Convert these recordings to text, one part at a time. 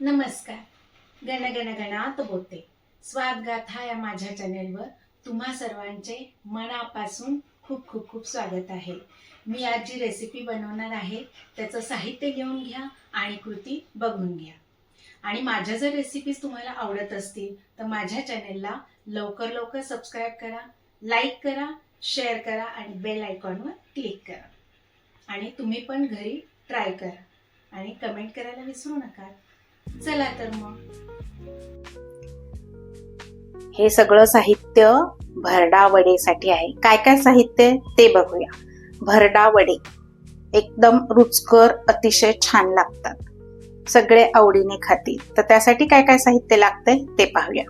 नमस्कार. गण गण गणात बोलते स्वादगाथा या माझ्या चॅनेलवर तुम्हा सर्वांचे मनापासून खूप खूप खूप स्वागत आहे. मी आज जी रेसिपी बनवणार आहे त्याचं साहित्य घेऊन घ्या आणि कृती बघून घ्या. आणि माझ्या जर रेसिपीज तुम्हाला आवडत असतील तर माझ्या चॅनेलला लवकर लवकर सबस्क्राईब करा लाईक करा शेअर करा आणि बेल आयकॉनवर क्लिक करा. आणि तुम्ही पण घरी ट्राय करा. आणि कमेंट करायला विसरू नका. चला तर मग. हे सगळं साहित्य भरडा वडेसाठी आहे. काय काय साहित्य ते बघूया. भरडा वडे एकदम रुचकर अतिशय छान लागतात. सगळे आवडीने खातील. तर त्यासाठी काय काय साहित्य लागतंय ते पाहूया.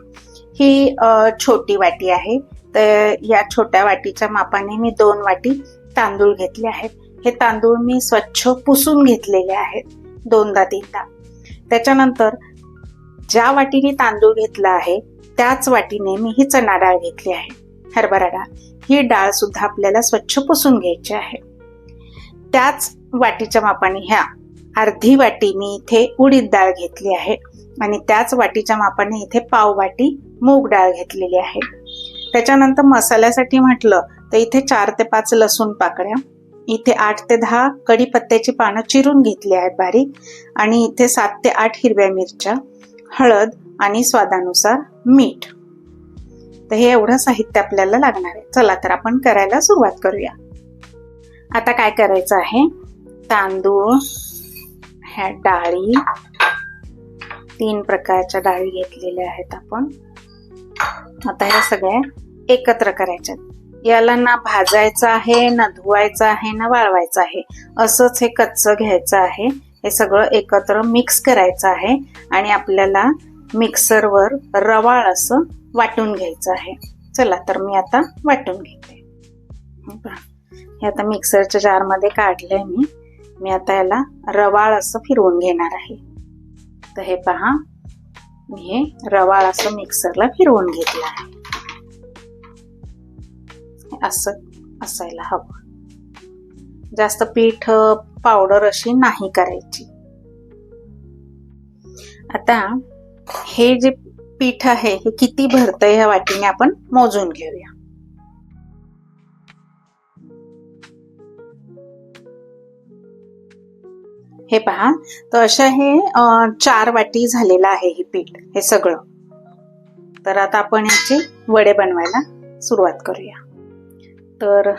ही छोटी वाटी आहे. तर या छोट्या वाटीच्या मापाने मी दोन वाटी तांदूळ घेतले आहेत. हे तांदूळ मी स्वच्छ पुसून घेतलेले आहेत. दोनदा तीनदा. त्याच्यानंतर ज्या वाटीने तांदूळ घेतला आहे त्याच वाटीने मी ही चणा डाळ घेतली आहे. हरभरा डाळ. ही डाळ सुद्धा आपल्याला स्वच्छ पुसून घ्यायची आहे. त्याच वाटीच्या मापाने ह्या अर्धी वाटी मी इथे उडीद डाळ घेतली आहे आणि त्याच वाटीच्या मापाने इथे पाव वाटी मूग डाळ घेतलेली आहे. त्याच्यानंतर मसाल्यासाठी म्हटलं तर इथे चार ते पाच लसूण पाकळ्या इथे आठ ते दहा कढीपत्त्याची पानं चिरून घेतली आहेत बारीक. आणि इथे सात ते आठ हिरव्या मिरच्या हळद आणि स्वादानुसार मीठ. तर हे एवढं साहित्य आपल्याला लागणार आहे. चला तर आपण करायला सुरुवात करूया. आता काय करायचं आहे? तांदूळ ह्या डाळी तीन प्रकारच्या डाळी घेतलेल्या आहेत आपण. आता ह्या सगळ्या एकत्र करायच्या याला ना भाजायचं आहे ना धुवायचं आहे ना वाळवायचं आहे. असंच हे कच्चं घ्यायचं आहे. हे सगळं एकत्र मिक्स करायचं आहे आणि आपल्याला मिक्सरवर रवाळ असं वाटून घ्यायचं आहे. चला तर मी आता वाटून घेते. हे पहा. हे आता मिक्सरच्या जारमध्ये काढलंय मी. मी आता याला रवाळ असं फिरवून घेणार आहे. तर हे पहा. मी हे रवाळ असं मिक्सरला फिरवून घेतलं आहे. असं असायला हवं. जास्त पीठ पावडर अशी नाही करायची. आता हे जे पीठ आहे हे किती भरतंय ह्या वाटीने आपण मोजून घेऊया. हे पहा तर अशा हे चार वाटी झालेलं आहे हे पीठ हे सगळं. तर आता आपण याचे वडे बनवायला सुरुवात करूया. तर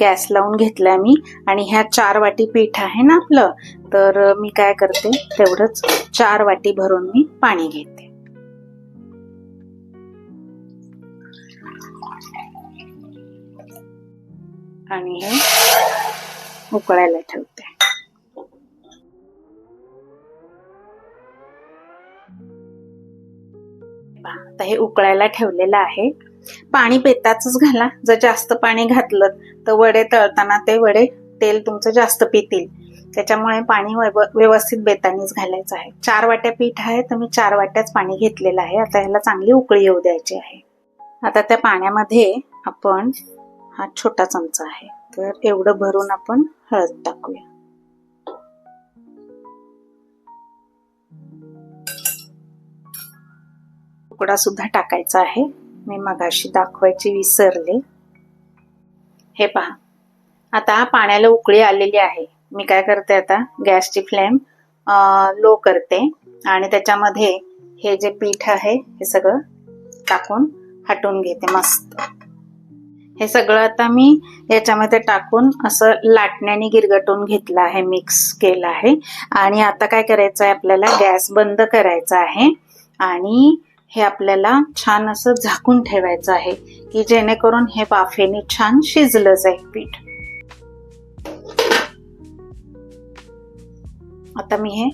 गॅस लावून घेतलाय मी आणि ह्या चार वाटी पीठ आहे ना आपलं तर मी काय करते तेवढंच चार वाटी भरून मी पाणी घेते. आणि हे उकळायला ठेवते. आता हे उकळायला ठेवलेलं आहे. पाणी पेताच घाला. जर जास्त पाणी घातलं तर वडे तळताना ते वडे तेल तुमचं जास्त पितील. त्याच्यामुळे पाणी व्यव- व्यवस्थित बेतानीच घालायचं आहे. चार वाट्या पीठ आहे तर मी चार वाट्याच पाणी घेतलेलं आहे. आता ह्याला चांगली उकळी येऊ द्यायची आहे. आता त्या पाण्यामध्ये आपण हा छोटा चमचा आहे. तर एवढं भरून आपण हळद टाकूया. तुकडा सुद्धा टाकायचा आहे. मी मगाशी दाखवायची विसरले. हे पहा. आता पाण्याला उकळी आलेली आहे. मी काय करते आता? गॅसची फ्लेम लो करते आणि त्याच्यामध्ये हे जे पीठ आहे हे सगळं टाकून हटवून घेते मस्त. हे सगळं आता मी याच्यामध्ये टाकून असं लाटण्याने गिरगटून घेतलं आहे मिक्स केलं आहे. आणि आता काय करायचं आहे आपल्याला गॅस बंद करायचा आहे. आणि हे आपल्याला छान असं झाकून ठेवायचं आहे की जेणेकरून हे वाफेने छान शिजलं जाईल पीठ. आता मी हे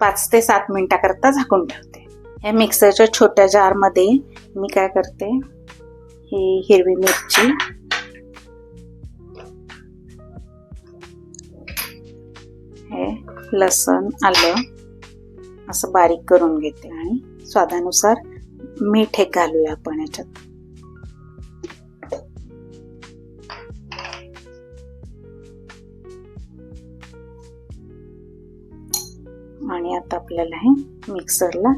पाच ते सात मिनिटाकरता झाकून ठेवते. या मिक्सरच्या छोट्या जारमध्ये मी काय करते ही हिरवी मिरची हे लसण आलं असं बारीक करून घेते आणि स्वादानुसार मीठ एक घालूया आपण याच्यात. आणि आता आपल्याला हे मिक्सरला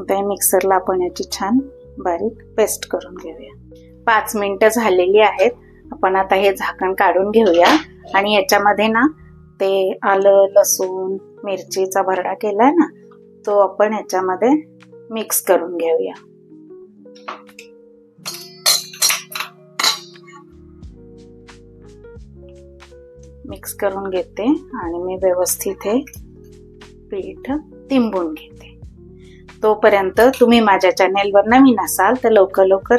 आता मिक्सरला आपण याची छान बारीक पेस्ट करून घेऊया. पाच मिनिटं झालेली आहेत. आपण आता हे झाकण काढून घेऊया. आणि याच्यामध्ये ना ते आलं लसूण मिरचीचा भरडा केलाय ना तो आपण याच्यामध्ये मिक्स करून घेऊया. मिक्स करून घेते आणि मी व्यवस्थित हे पीठ तिंबून घेते. तोपर्यंत तुम्ही माझ्या चॅनेलवर नवीन असाल तर लवकर लवकर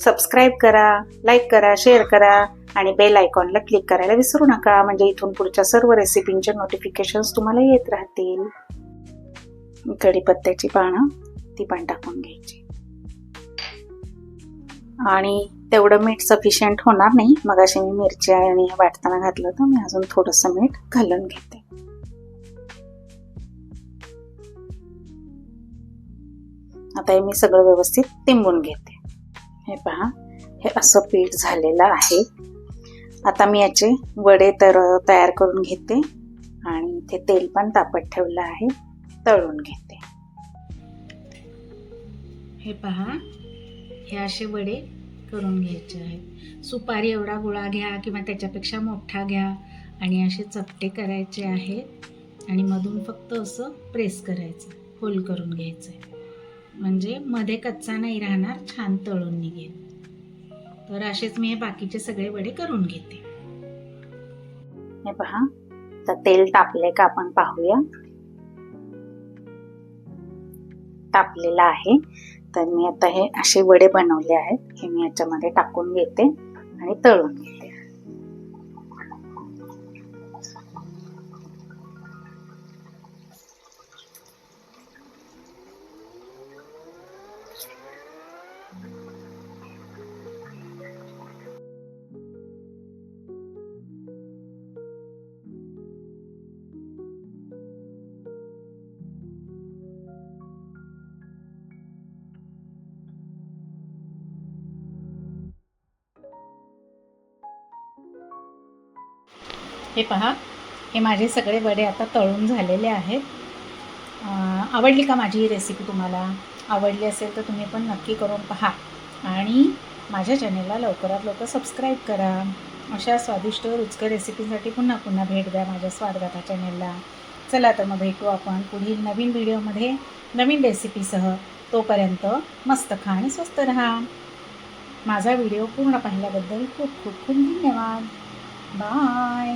सबस्क्राईब करा लाईक करा शेअर करा आणि बेल आयकॉनला क्लिक करायला विसरू नका. म्हणजे इथून पुढच्या सर्व रेसिपींचे नोटिफिकेशन्स तुम्हाला येत राहतील. कढीपत्त्याची पानं ती पण टाकून घ्यायची. आणि तेवढं मीठ सफिशियंट होणार नाही. मग अशी मी मिरची आणि हे वाटताना घातलं तर मी अजून थोडंसं मीठ घालून घेते. आता हे मी सगळं व्यवस्थित तिंबून घेते. हे पहा हे असं पीठ झालेलं आहे. आता मी याचे वडे तर तयार करून घेते. आणि इथे तेल पण तापत ठेवलं आहे. तळून घेते. हे पहा. हे असे वडे करून घ्यायचे आहेत. सुपारी एवढा गोळा घ्या किंवा त्याच्यापेक्षा मोठा घ्या आणि असे चपटे करायचे आहेत आणि मधून फक्त असं प्रेस करायचं. होल करून घ्यायचं. म्हणजे मध्ये कच्चा नाही राहणार छान तळून निघेल. तर असेच मी हे बाकीचे सगळे वडे करून घेते. हे पहा. तर तेल तापले का आपण पाहूया. तापलेलं आहे. तर मी आता हे असे वडे बनवले आहेत हे मी याच्यामध्ये टाकून घेते आणि तळून घेते. हे पहा. हे माझे सगळे वडे आता तळून झालेले आहेत. आवडली का माझी ही रेसिपी तुम्हाला? आवडली असेल तर तुम्ही पण नक्की करून पहा. आणि माझ्या चॅनेलला लवकरात लवकर सबस्क्राईब करा. अशा स्वादिष्ट रुचकर रेसिपीसाठी पुन्हा पुन्हा भेट द्या माझ्या स्वादगाथा चॅनेलला चला तर मग भेटू आपण पुढील नवीन व्हिडिओमध्ये नवीन रेसिपीसह तोपर्यंत मस्त खा आणि स्वस्त राहा. माझा व्हिडिओ पूर्ण पाहिल्याबद्दल खूप खूप खूप धन्यवाद. बाय